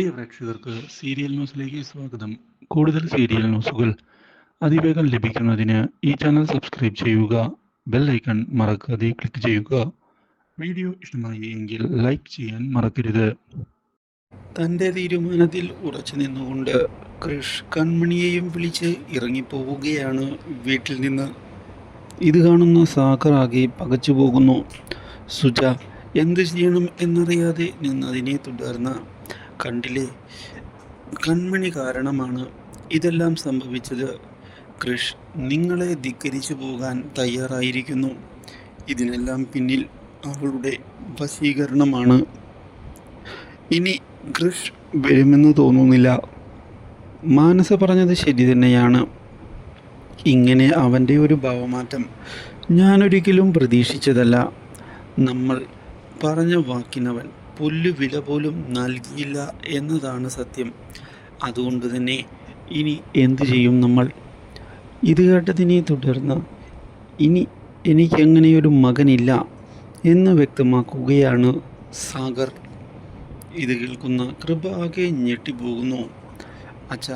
പ്രിയ പ്രേക്ഷകർക്ക് സീരിയൽ ന്യൂസിലേക്ക് സ്വാഗതം. കൂടുതൽ സീരിയൽ ന്യൂസുകൾ അതിവേഗം ലഭിക്കുന്നതിന് ഈ ചാനൽ സബ്സ്ക്രൈബ് ചെയ്യുക ബെൽ ഐക്കൺ മറക്കാതെ ക്ലിക്ക് ചെയ്യുക. വീഡിയോ ഇഷ്ടമായി എങ്കിൽ ലൈക്ക് ചെയ്യാൻ മറക്കരുത്. തന്റെ തീരുമാനത്തിൽ ഉറച്ചു നിന്നുകൊണ്ട് കൃഷ് കൺമണിയെയും വിളിച്ച് ഇറങ്ങിപ്പോവുകയാണ് വീട്ടിൽ നിന്ന്. ഇത് കാണുന്ന സാഗർ ആകെ പകച്ചു പോകുന്നു. സുജ എന്ത് ചെയ്യണം എന്നറിയാതെ നിന്നതിനെ തുടർന്ന് കണ്ടില്ലേ? കൺമണി കാരണമാണ് ഇതെല്ലാം സംഭവിച്ചത്. കൃഷ് നിങ്ങളെ ധിക്കരിച്ചു പോകാൻ തയ്യാറായിരിക്കുന്നു. ഇതിനെല്ലാം പിന്നിൽ അവളുടെ വശീകരണമാണ്. ഇനി കൃഷ് വരുമെന്ന് തോന്നുന്നില്ല. മാനസ പറഞ്ഞത് ശരി തന്നെയാണ്. ഇങ്ങനെ അവന്റെ ഒരു ഭാവമാറ്റം ഞാനൊരിക്കലും പ്രതീക്ഷിച്ചതല്ല. നമ്മൾ പറഞ്ഞ വാക്കിനവൻ പുല്ല് വില പോലും നൽകിയില്ല എന്നതാണ് സത്യം. അതുകൊണ്ട് തന്നെ ഇനി എന്തു ചെയ്യും നമ്മൾ? ഇത് കേട്ടതിനെ തുടർന്ന് ഇനി എനിക്കങ്ങനെയൊരു മകനില്ല എന്ന് വ്യക്തമാക്കുകയാണ് സാഗർ. ഇത് കേൾക്കുന്ന കൃപ ആകെ ഞെട്ടിപ്പോകുന്നു. അച്ഛ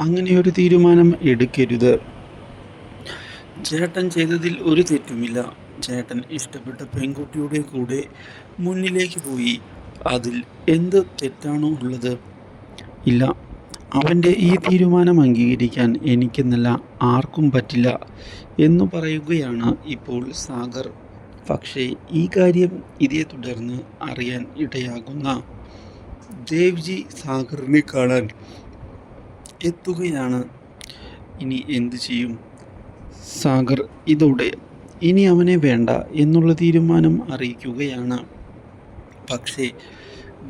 അങ്ങനെയൊരു തീരുമാനം എടുക്കരുത്. ചേട്ടൻ ചെയ്തതിൽ ഒരു തെറ്റുമില്ല. ചേട്ടൻ ഇഷ്ടപ്പെട്ട പെൺകുട്ടിയുടെ കൂടെ മുന്നിലേക്ക് പോയി. അതിൽ എന്ത് തെറ്റാണോ ഉള്ളത്? ഇല്ല. അവന്റെ ഈ തീരുമാനം അംഗീകരിക്കാൻ എനിക്കെന്നല്ല ആർക്കും പറ്റില്ല എന്ന് പറയുകയാണ് ഇപ്പോൾ സാഗർ. പക്ഷേ ഈ കാര്യം ഇതേ തുടർന്ന് അറിയാൻ ഇടയാകുന്ന ദേവ്ജി സാഗറിനെ കാണാൻ എത്തുകയാണ്. ഇനി എന്തു ചെയ്യും? സാഗർ ഇതോടെ ഇനി അവനെ വേണ്ട എന്നുള്ള തീരുമാനം അറിയിക്കുകയാണ്. പക്ഷേ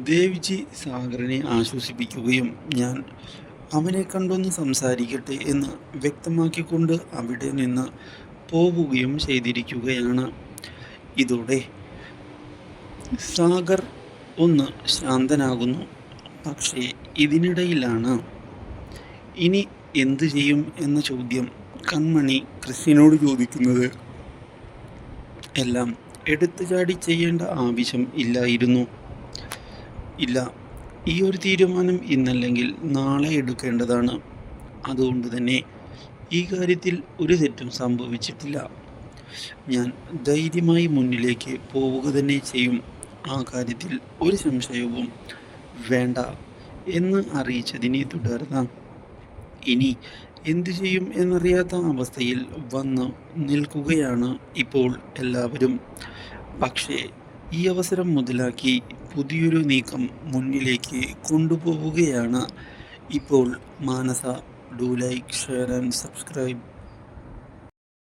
ദേവ്ജി സാഗറിനെ ആശ്വസിപ്പിക്കുകയും ഞാൻ അവനെ കണ്ടൊന്ന് സംസാരിക്കട്ടെ എന്ന് വ്യക്തമാക്കിക്കൊണ്ട് അവിടെ നിന്ന് പോവുകയും ചെയ്തിരിക്കുകയാണ്. ഇതോടെ സാഗർ ഒന്ന് ശാന്തനാകുന്നു. പക്ഷേ ഇതിനിടയിലാണ്. ഇനി എന്തു ചെയ്യും എന്ന ചോദ്യം കൺമണി ക്രിസ്റ്റിനോട് ചോദിക്കുന്നത്. എല്ലാം എടുത്തുചാടി ചെയ്യേണ്ട ആവശ്യം ഇല്ലായിരുന്നു. ഇല്ല ഈ ഒരു തീരുമാനം ഇന്നല്ലെങ്കിൽ നാളെ എടുക്കേണ്ടതാണ്. അതുകൊണ്ട് തന്നെ ഈ കാര്യത്തിൽ ഒരു തെറ്റും സംഭവിച്ചിട്ടില്ല. ഞാൻ ധൈര്യമായി മുന്നിലേക്ക് പോവുക തന്നെ ചെയ്യും. ആ കാര്യത്തിൽ ഒരു സംശയവും വേണ്ട എന്ന് അറിയിച്ചതിനെ തുടർന്ന് ഇനി എന്തു ചെയ്യും എന്നറിയാത്ത അവസ്ഥയിൽ വന്ന് നിൽക്കുകയാണ് ഇപ്പോൾ എല്ലാവരും. പക്ഷേ ഈ അവസരം മുതലാക്കി പുതിയൊരു നീക്കം മുന്നിലേക്ക് കൊണ്ടുപോവുകയാണ്. ഇപ്പോൾ മാനസ do like share and subscribe.